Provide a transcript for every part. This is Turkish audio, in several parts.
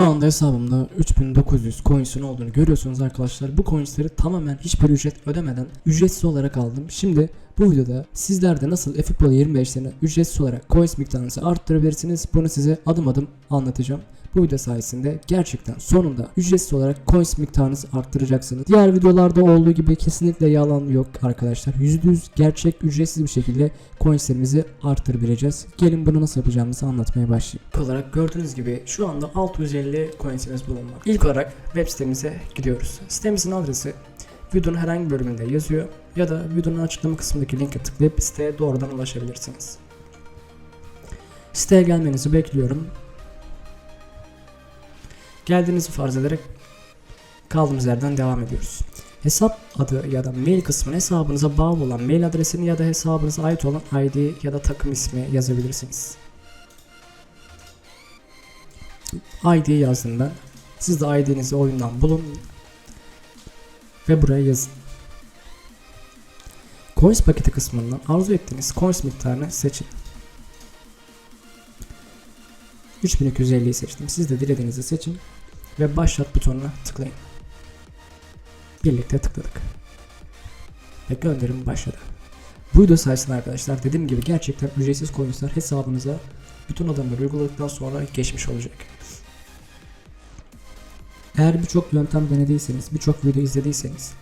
Şu anda hesabımda 3900 coins'in olduğunu görüyorsunuz arkadaşlar. Bu coins'leri tamamen hiçbir ücret ödemeden ücretsiz olarak aldım. Şimdi bu videoda sizler de nasıl Epic Pro 25'lerini ücretsiz olarak coins miktarınızı arttırabilirsiniz. Bunu size adım adım anlatacağım. Bu video sayesinde gerçekten sonunda ücretsiz olarak coins miktarınızı arttıracaksınız. Diğer videolarda olduğu gibi kesinlikle yalan yok arkadaşlar. %100 gerçek ücretsiz bir şekilde coinslerimizi arttırabileceğiz. Gelin bunu nasıl yapacağımızı anlatmaya başlayayım. İlk olarak gördüğünüz gibi şu anda 650 coinsimiz bulunmakta. İlk olarak web sitemize gidiyoruz. Sitemizin adresi videonun herhangi bir bölümünde yazıyor ya da videonun açıklama kısmındaki linke tıklayıp siteye doğrudan ulaşabilirsiniz. Siteye gelmenizi bekliyorum. Geldiğinizi farz ederek kaldığımız yerden devam ediyoruz. Hesap adı ya da mail kısmına hesabınıza bağlı olan mail adresini ya da hesabınıza ait olan ID ya da takım ismi yazabilirsiniz. ID yazdım ben. Siz de ID'nizi oyundan bulun ve buraya yazın. Coins paketi kısmından arzu ettiğiniz coins miktarını seçin. 3250'yi seçtim. Siz de dilediğinizi seçin ve başlat butonuna tıklayın. Birlikte tıkladık. Ve gönderim başladı. Bu video sayesinde arkadaşlar dediğim gibi gerçekten ücretsiz coinsler hesabınıza bütün adımları uyguladıktan sonra geçmiş olacak. Eğer birçok yöntem denediyseniz, birçok video izlediyseniz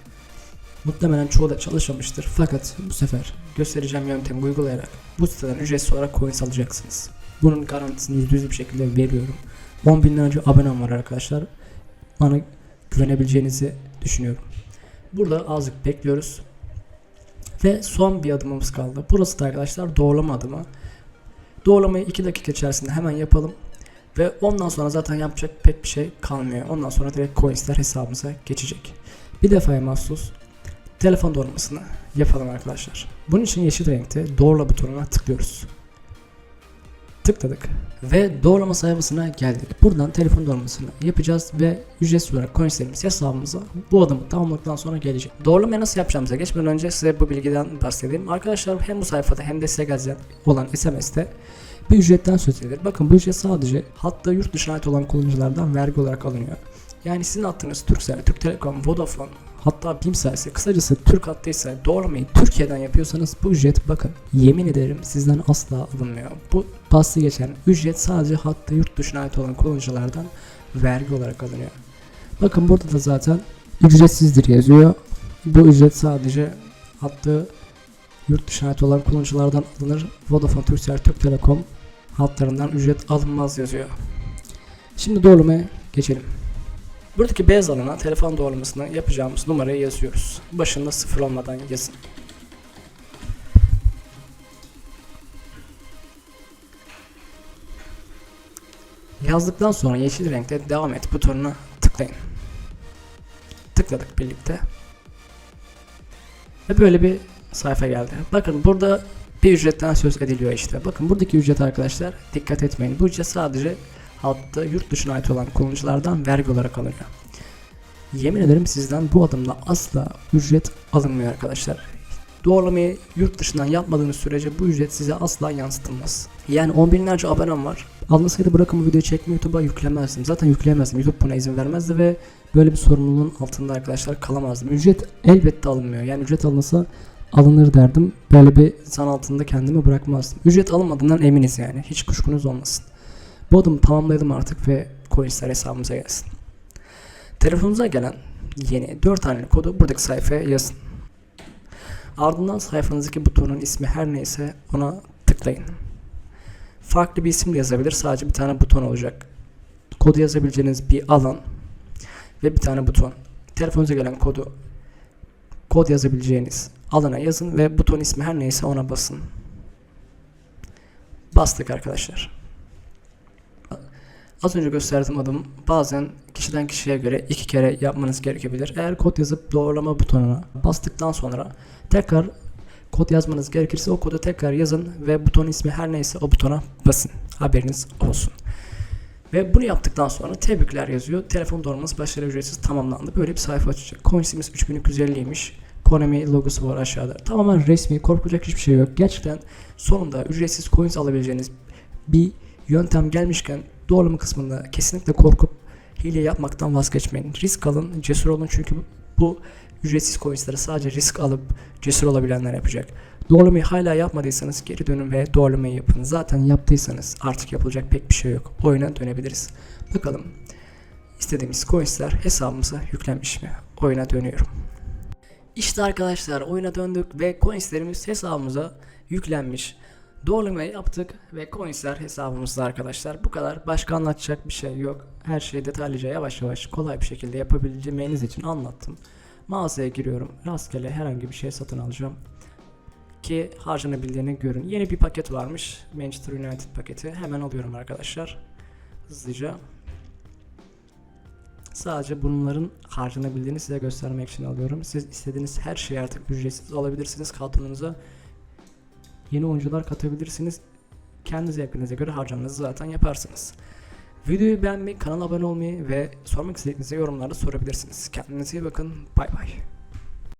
muhtemelen çoğu da çalışmamıştır. Fakat bu sefer göstereceğim yöntemi uygulayarak bu siteden ücretsiz olarak coins alacaksınız. Bunun garantisini %100 bir şekilde veriyorum. 10 binlerce abonem var arkadaşlar. Bana güvenebileceğinizi düşünüyorum. Burada azıcık bekliyoruz. Ve son bir adımımız kaldı. Burası da arkadaşlar doğrulama adımı. Doğrulamayı 2 dakika içerisinde hemen yapalım. Ve ondan sonra zaten yapacak pek bir şey kalmıyor. Ondan sonra direkt coinsler hesabımıza geçecek. Bir defaya mahsus telefon doğrulamasını yapalım arkadaşlar. Bunun için yeşil renkte doğrula butonuna tıklıyoruz. Tıkladık ve doğrulama sayfasına geldik. Buradan telefon doğrulamasını yapacağız ve ücretsiz olarak coinslerimiz hesabımıza bu adımı tamamladıktan sonra gelecek. Doğrulamayı nasıl yapacağımıza geçmeden önce size bu bilgiden bahsedeyim. Arkadaşlar hem bu sayfada hem de size gelecek olan SMS'te bir ücretten söz edilir. Bakın bu ücret sadece hatta yurt dışına ait olan kullanıcılardan vergi olarak alınıyor. Yani sizin attığınız Turkcell, Türk Telekom, Vodafone hatta BİM ise kısacası Türk hattıysa doğramayı Türkiye'den yapıyorsanız bu ücret bakın yemin ederim sizden asla alınmıyor. Bu bahsi geçen ücret sadece hatta yurt dışına ait olan kullanıcılardan vergi olarak alınıyor. Bakın burada da zaten ücretsizdir yazıyor. Bu ücret sadece hattı yurt dışına ait olan kullanıcılardan alınır. Vodafone, Turkcell, Türk Telekom hatlarından ücret alınmaz yazıyor. Şimdi doğrulamaya geçelim. Buradaki beyaz alana telefon doğrulamasına yapacağımız numarayı yazıyoruz. Başında sıfır olmadan yazın. Yazdıktan sonra yeşil renkte devam et butonuna tıklayın. Tıkladık birlikte. Ve böyle bir sayfa geldi. Bakın burada bir ücretten söz ediliyor işte. Bakın buradaki ücret arkadaşlar dikkat etmeyin. Bu ücret sadece hatta yurt dışına ait olan kullanıcılardan vergi olarak alınıyor. Yemin ederim sizden bu adımda asla ücret alınmıyor arkadaşlar. Doğrulamayı yurt dışından yapmadığınız sürece bu ücret size asla yansıtılmaz. Yani on binlerce abonem var. Alınsaydı bırakın bu videoyu çekmeyi YouTube'a yüklemezdim. Zaten yükleyemezdim. YouTube buna izin vermezdi ve böyle bir sorumluluğun altında arkadaşlar kalamazdım. Ücret elbette alınmıyor. Yani ücret alınsa alınır derdim. Böyle bir zan altında kendimi bırakmazdım. Ücret alınmadığından eminiz yani. Hiç kuşkunuz olmasın. Bu adımı tamamladım artık ve coinsler hesabımıza gelsin. Telefonunuza gelen yeni 4 haneli kodu buradaki sayfaya yazın. Ardından sayfanızdaki butonun ismi her neyse ona tıklayın. Farklı bir isim de yazabilir. Sadece bir tane buton olacak. Kodu yazabileceğiniz bir alan ve bir tane buton. Telefonunuza gelen kodu kod yazabileceğiniz alana yazın ve buton ismi her neyse ona basın. Bastık arkadaşlar. Az önce gösterdiğim adım bazen kişiden kişiye göre iki kere yapmanız gerekebilir. Eğer kod yazıp doğrulama butonuna bastıktan sonra tekrar kod yazmanız gerekirse o kodu tekrar yazın ve buton ismi her neyse o butona basın. Haberiniz olsun. Ve bunu yaptıktan sonra tebrikler yazıyor. Telefon doğrulaması başarı ücretsiz tamamlandı. Böyle bir sayfa açacak. Coinsimiz 3250'ymiş. Konami logosu var aşağıda. Tamamen resmi, korkulacak hiçbir şey yok. Gerçekten sonunda ücretsiz coins alabileceğiniz bir yöntem gelmişken doğrulama kısmında kesinlikle korkup hile yapmaktan vazgeçmeyin. Risk alın, cesur olun çünkü bu ücretsiz coinsleri sadece risk alıp cesur olabilenler yapacak. Doğrulamayı hala yapmadıysanız geri dönün ve doğrulamayı yapın. Zaten yaptıysanız artık yapılacak pek bir şey yok. Oyuna dönebiliriz. Bakalım istediğimiz coinsler hesabımıza yüklenmiş mi? Oyuna dönüyorum. İşte arkadaşlar oyuna döndük ve coinslerimiz hesabımıza yüklenmiş. Doğrulamayı yaptık ve coinsler hesabımızda arkadaşlar. Bu kadar. Başka anlatacak bir şey yok. Her şeyi detaylıca yavaş yavaş kolay bir şekilde yapabileceğiniz için anlattım. Mağazaya giriyorum. Rastgele herhangi bir şey satın alacağım. Ki harcanabildiğini görün. Yeni bir paket varmış. Manchester United paketi. Hemen alıyorum arkadaşlar. Hızlıca. Sadece bunların harcanabildiğini size göstermek için alıyorum. Siz istediğiniz her şeyi artık ücretsiz alabilirsiniz kadronuza. Yeni oyuncular katabilirsiniz. Kendi zevkinize göre harcamanızı zaten yaparsınız. Videoyu beğenmeyi, kanala abone olmayı ve sormak istediklerinizi yorumlarda sorabilirsiniz. Kendinize iyi bakın. Bay bay.